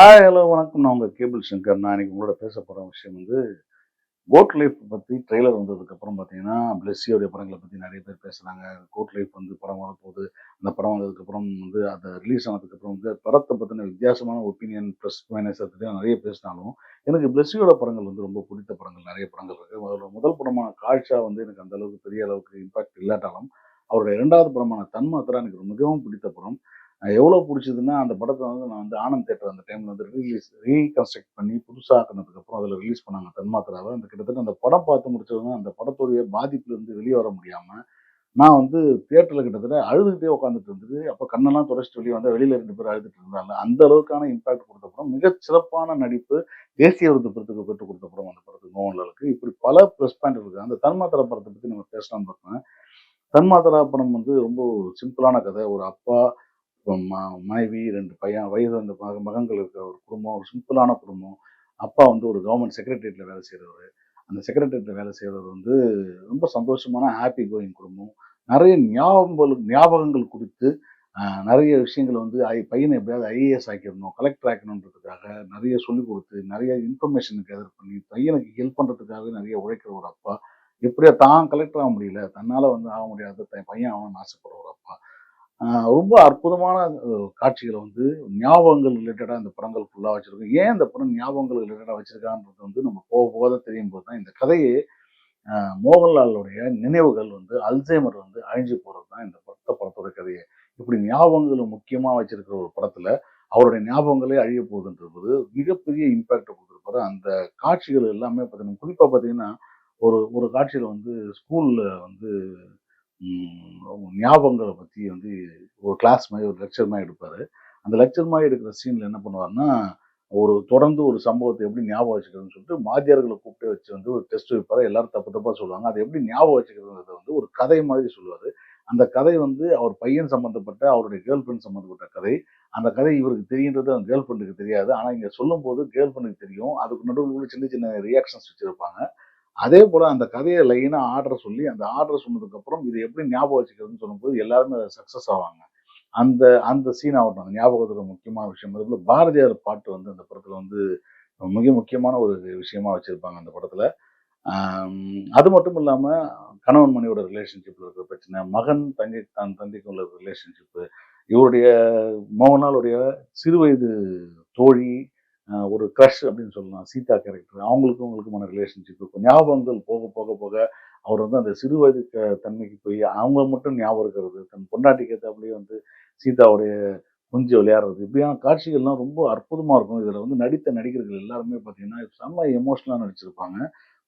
Hi hello வணக்கம். நான் உங்கள் கேபிள் சங்கர். நான் இன்னைக்கு உங்களோட பேச போகிற விஷயம் வந்து கோட் லைஃப் பற்றி ட்ரெய்லர் வந்ததுக்கப்புறம் பார்த்தீங்கன்னா பிளெஸ்ஸியோடைய படங்களை பற்றி நிறைய பேர் பேசுகிறாங்க கோட் லைஃப் வந்து படம் வரப்போகுது. அந்த படம் வந்ததுக்கப்புறம் வந்து அதை ரிலீஸ் ஆனதுக்கப்புறம் வந்து படத்தை பற்றின வித்தியாசமான ஒப்பீனியன் ப்ளஸ் மைனஸ் பற்றி நிறைய பேசினாலும் எனக்கு பிளெஸ்ஸியோட படங்கள் வந்து ரொம்ப பிடித்த படங்கள். நிறைய படங்கள் இருக்குது அதில் முதல் படமான காட்சா வந்து எனக்கு அந்த அளவுக்கு பெரிய அளவுக்கு இம்பாக்ட் இல்லாட்டாலும் அவருடைய இரண்டாவது படமான தன்மாத்திரா எனக்கு மிகவும் பிடித்த படம். எவ்வளோ பிடிச்சதுன்னா அந்த படத்தை வந்து நான் வந்து ஆனந்த் தேட்டர் அந்த டைமில் வந்து ரிலீஸ் ரீகன்ஸ்ட்ரக்ட் பண்ணி புதுசாக்குனதுக்கு அப்புறம் அதில் ரிலீஸ் பண்ணாங்க தன்மாத்திராவை. அந்த கிட்டத்தட்ட அந்த படம் பார்த்து முடிச்சவங்க அந்த படத்துடைய பாதிப்புலேருந்து வெளியே வர முடியாமல் நான் வந்து தியேட்டரில் கிட்டத்தட்ட அழுதுகிட்டே உட்காந்துட்டு இருந்தது. அப்போ கண்ணெல்லாம் துடைச்சிட்டு வெளியே வந்தால் வெளியில் ரெண்டு பேர் அழுதுட்டு இருந்தாங்க. அந்த அளவுக்கான இம்பாக்ட் கொடுத்த படம் மிக சிறப்பான நடிப்பு தேசிய விருது படத்துக்கு பெற்று கொடுத்த படம் அந்த படத்துக்கு மோகன்லாலுக்கு. இப்படி பல ப்ளஸ் பாயிண்ட் இருக்குது அந்த தன்மாத்திரா படத்தை பற்றி நம்ம பேசலாம்னு பார்த்தேன் தன்மாத்திரா படம் வந்து ரொம்ப சிம்பிளான கதை. ஒரு அப்பா மனைவி ரெண்டு பையன் வயது அந்த மக மகன்கள் இருக்கிற ஒரு குடும்பம் ஒரு சிம்பிளான குடும்பம். அப்பா வந்து ஒரு கவர்மெண்ட் செக்ரட்டரியேட்டில் வேலை செய்கிறவர் அந்த செக்ரட்டரியேட்டில் வேலை செய்கிறவர் வந்து ரொம்ப சந்தோஷமான ஹாப்பி கோயிங் குடும்பம். நிறைய ஞாபகங்கள் ஞாபகங்கள் கொடுத்து நிறைய விஷயங்கள் வந்து ஐ பையனை எப்படியாவது ஐஏஎஸ் ஆக்கிடணும் கலெக்டர் ஆக்கணுன்றதுக்காக நிறைய சொல்லிக் கொடுத்து நிறைய இன்ஃபர்மேஷன் கேதர் பண்ணி பையனுக்கு ஹெல்ப் பண்ணுறதுக்காகவே நிறைய உழைக்கிற ஒரு அப்பா. எப்படியா தான் கலெக்டர் ஆக முடியல. தன்னால் வந்து ஆக முடியாத தன் பையன் ஆகணும்னு ஆசைப்படுற ஒரு அப்பா. ரொம்ப அற்புதமான காட்சிகளை வந்து ஞாபகங்கள் ரிலேட்டடாக இந்த படங்கள் ஃபுல்லாக வச்சுருக்கோம் ஏன் இந்த படம் ஞாபகங்கள் ரிலேட்டடாக வச்சுருக்கான்றது வந்து நம்ம போக போக தான் தெரியும் போது தான் இந்த கதையே மோகன்லாலுடைய நினைவுகள் வந்து அல்சைமர் வந்து அழிஞ்சு போகிறது தான் இந்த படத்த படத்தோட கதையை. இப்படி ஞாபகங்களை முக்கியமாக வச்சிருக்கிற ஒரு படத்தில் அவருடைய ஞாபகங்களே அழிய போகுதுன்றது மிகப்பெரிய இம்பேக்டை கொடுத்துருப்பாரு. அந்த காட்சிகள் எல்லாமே பார்த்தீங்கன்னா குறிப்பாக பார்த்தீங்கன்னா ஒரு ஒரு காட்சியில் வந்து ஸ்கூலில் வந்து ஞாபகங்களை பற்றி வந்து ஒரு கிளாஸ் மாதிரி ஒரு லெக்சர் மாதிரி எடுப்பார். அந்த லெக்சர் மாதிரி எடுக்கிற சீனில் என்ன பண்ணுவார்னா ஒரு தொடர்ந்து ஒரு சம்பவத்தை எப்படி ஞாபகம் வச்சுக்கிறதுன்னு சொல்லிட்டு வாத்தியார்களை கூப்பிட்டு வச்சு வந்து ஒரு டெஸ்ட் வைப்பார். எல்லாரும் தப்பு தப்பாக சொல்லுவாங்க. அதை எப்படி ஞாபகம் வச்சுக்கிறதுன்றத வந்து ஒரு கதை மாதிரி சொல்லுவார். அந்த கதை வந்து அவர் பையன் சம்மந்தப்பட்ட அவருடைய கேர்ள் ஃப்ரெண்ட் சம்மந்தப்பட்ட கதை. அந்த கதை இவருக்கு தெரியுன்றது அந்த கேர்ள் ஃப்ரெண்டுக்கு தெரியாது. ஆனால் இங்கே சொல்லும்போது கேர்ள் ஃப்ரெண்டுக்கு தெரியும். அதுக்கு நடுவில் உள்ள சின்ன சின்ன ரியாக்ஷன்ஸ் வச்சுருப்பாங்க. அதே போல் அந்த கதையை லைனாக ஆர்டர் சொல்லி அந்த ஆர்டர் சொன்னதுக்கப்புறம் இது எப்படி ஞாபகம் வச்சுக்கிறதுன்னு சொல்லும்போது எல்லாருமே சக்ஸஸ் ஆவாங்க. அந்த அந்த சீன் ஆகட்டும் அந்த ஞாபகத்துல முக்கியமான விஷயம். அதுபோல பாரதியார் பாட்டு வந்து அந்த படத்தில் வந்து மிக முக்கியமான ஒரு விஷயமா வச்சுருப்பாங்க அந்த படத்தில். அது மட்டும் இல்லாமல் கணவன் மனைவியோட ரிலேஷன்ஷிப்பில் இருக்கிற பிரச்சனை மகன் தங்கை தான் தந்தைக்கு உள்ள ரிலேஷன்ஷிப்பு இவருடைய மோகனாலுடைய சிறுவயது தோழி ஒரு க்ரஷ் அப்படின்னு சொல்லலாம். சீதா கேரக்டர் அவங்களுக்கும் அவங்களுக்குமான ரிலேஷன்ஷிப் இருக்கும். ஞாபகங்கள் போக போக போக அவர் வந்து அந்த சிறு வயது தன்மைக்கு போய் அவங்க மட்டும் ஞாபகம் இருக்கிறது. தன் பொண்டாட்டிக்கு அப்படியே வந்து சீதாவுடைய குஞ்சு விளையாடுறது. இப்படியான காட்சிகள்லாம் ரொம்ப அற்புதமாக இருக்கும். இதில் வந்து நடித்த நடிகர்கள் எல்லாருமே பார்த்தீங்கன்னா செம்ம எமோஷனலாக நடிச்சிருப்பாங்க.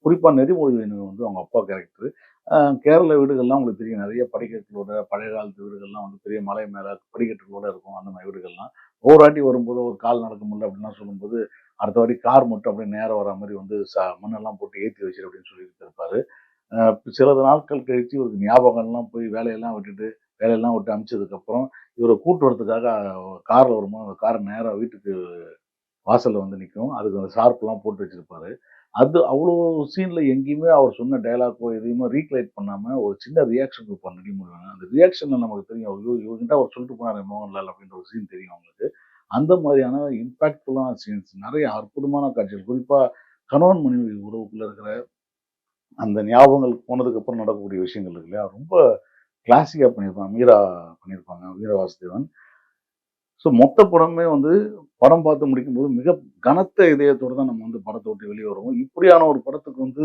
குறிப்பாக நெறிமொழி வந்து அவங்க அப்பா கேரக்டர் கேரள வீடுகள்லாம் உங்களுக்கு தெரியும். நிறைய படிக்கட்டுகளோட பழைய காலத்து வீடுகள்லாம் வந்து பெரிய மலை மேலே படிக்கட்டுகளோட இருக்கும் அந்த மாதிரி வீடுகள்லாம். ஓராட்டி வரும்போது ஒரு கால் நடக்க முடியல அப்படின்லாம் சொல்லும்போது அடுத்த வாட்டி கார் மட்டும் அப்படியே நேரம் வர மாதிரி வந்து ச மண்ணெல்லாம் போட்டு ஏற்றி வச்சிரு அப்படின்னு சொல்லிட்டு இருப்பாரு. சிலது சில நாட்கள் கழித்து இவருக்கு ஞாபகம்லாம் போய் வேலையெல்லாம் விட்டுட்டு வேலையெல்லாம் விட்டு அமிச்சதுக்கப்புறம் இவரை கூட்டு வரதுக்காக காரில் வரும்போது அந்த கார் நேராக வீட்டுக்கு வாசலில் வந்து நிற்கும் அதுக்கு அந்த ஷார்ப்லாம் போட்டு வச்சுருப்பாரு. அது அவ்வளோ சீனில் எங்கேயுமே அவர் சொன்ன டைலாக்கோ எதையுமே ரீக்ளைட் பண்ணாமல் ஒரு சின்ன ரியாக்ஷன் கொடுப்பார் நடிமுடிவாங்க அந்த ரியாக்ஷனில் நமக்கு தெரியும் ஐயோ இவங்கிட்ட அவர் சொல்லிட்டு போனார் மோகன்லால் அப்படின்ற ஒரு சீன் தெரியும் அவங்களுக்கு. அந்த மாதிரியான இம்பாக்ட்ஃபுல்லான சீன்ஸ் நிறைய அற்புதமான காட்சிகள். குறிப்பாக கணவன் மனைவி உறவுக்குள்ளே இருக்கிற அந்த ஞாபகங்கள் போனதுக்கப்புறம் நடக்கக்கூடிய விஷயங்கள் இருக்கு இல்லையா? ரொம்ப கிளாசிக்காக பண்ணியிருப்பாங்க. மீரா பண்ணியிருப்பாங்க வீரவாசுதேவன் ஸோ மொத்த படமே வந்து படம் பார்த்து முடிக்கும்போது மிக கனத்த இதயத்தோடு தான் நம்ம வந்து படத்தை விட்டு வெளியே வருவோம். இப்படியான ஒரு படத்துக்கு வந்து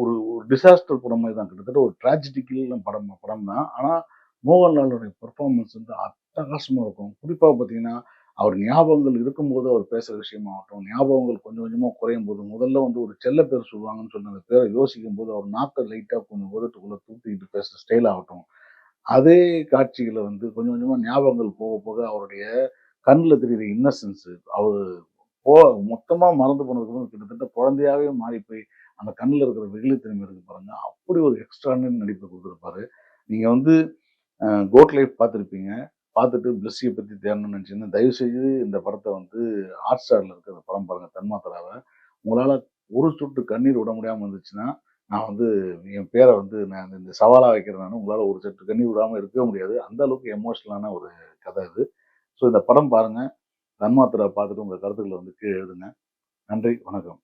ஒரு ஒரு டிசாஸ்டர் படம் மாதிரி தான். கிட்டத்தட்ட ஒரு ட்ராஜடிக்கல் படம் படம் தான். ஆனால் மோகன்லாலுடைய பெர்ஃபார்மன்ஸ் வந்து அட்டகாசமாக இருக்கும். குறிப்பாக பார்த்தீங்கன்னா அவர் ஞாபகங்கள் இருக்கும்போது அவர் பேசுகிற விஷயமாகட்டும் ஞாபகங்கள் கொஞ்சம் கொஞ்சமாக குறையும் போது முதல்ல வந்து ஒரு செல்ல பேர் சொல்லுவாங்கன்னு சொன்ன அந்த பேரை யோசிக்கும் போது அவர் நாக்கை லைட்டாக கொஞ்சம் உதட்டுக்குள்ளே தூக்கிட்டு பேசுகிற ஸ்டைல் ஆகட்டும். அதே காட்சிகளை வந்து கொஞ்சம் கொஞ்சமாக ஞாபகங்கள் போக போக அவருடைய கண்ணில் தெரிகிற இன்னசென்ஸு அவர் போ மொத்தமாக மறந்து போனதுக்கு கிட்டத்தட்ட குழந்தையாவே மாறி போய் அந்த கண்ணில் இருக்கிற வெகுளித்தன்மை இருக்கு பாருங்க. அப்படி ஒரு எக்ஸ்ட்ரானரி நடிப்பை கொடுத்துருப்பாரு. நீங்கள் வந்து கோட் லைஃப் பார்த்துருப்பீங்க. பார்த்துட்டு பிளஸ்ஸியை பற்றி தேடணும்னு நினச்சிங்கன்னா தயவு செய்து இந்த படத்தை வந்து ஹாட் ஸ்டாரில் இருக்கிற படம் பாருங்கள் தன்மாத்திராவை. உங்களால் ஒரு சுட்டு கண்ணீர் விட முடியாமல் இருந்துச்சுன்னா நான் வந்து என் பேரை வந்து நான் இந்த சவாலாக வைக்கிறேன் உங்களால் ஒரு சற்று கண்ணி விடாமல் இருக்கவே முடியாது. அந்த அளவுக்கு எமோஷனலான ஒரு கதை இது ஸோ இந்த படம் பாருங்கள் தன்மாத்திரை பார்த்துட்டு உங்கள் கருத்துக்களை வந்து கீழே எழுதுங்க. நன்றி. வணக்கம்.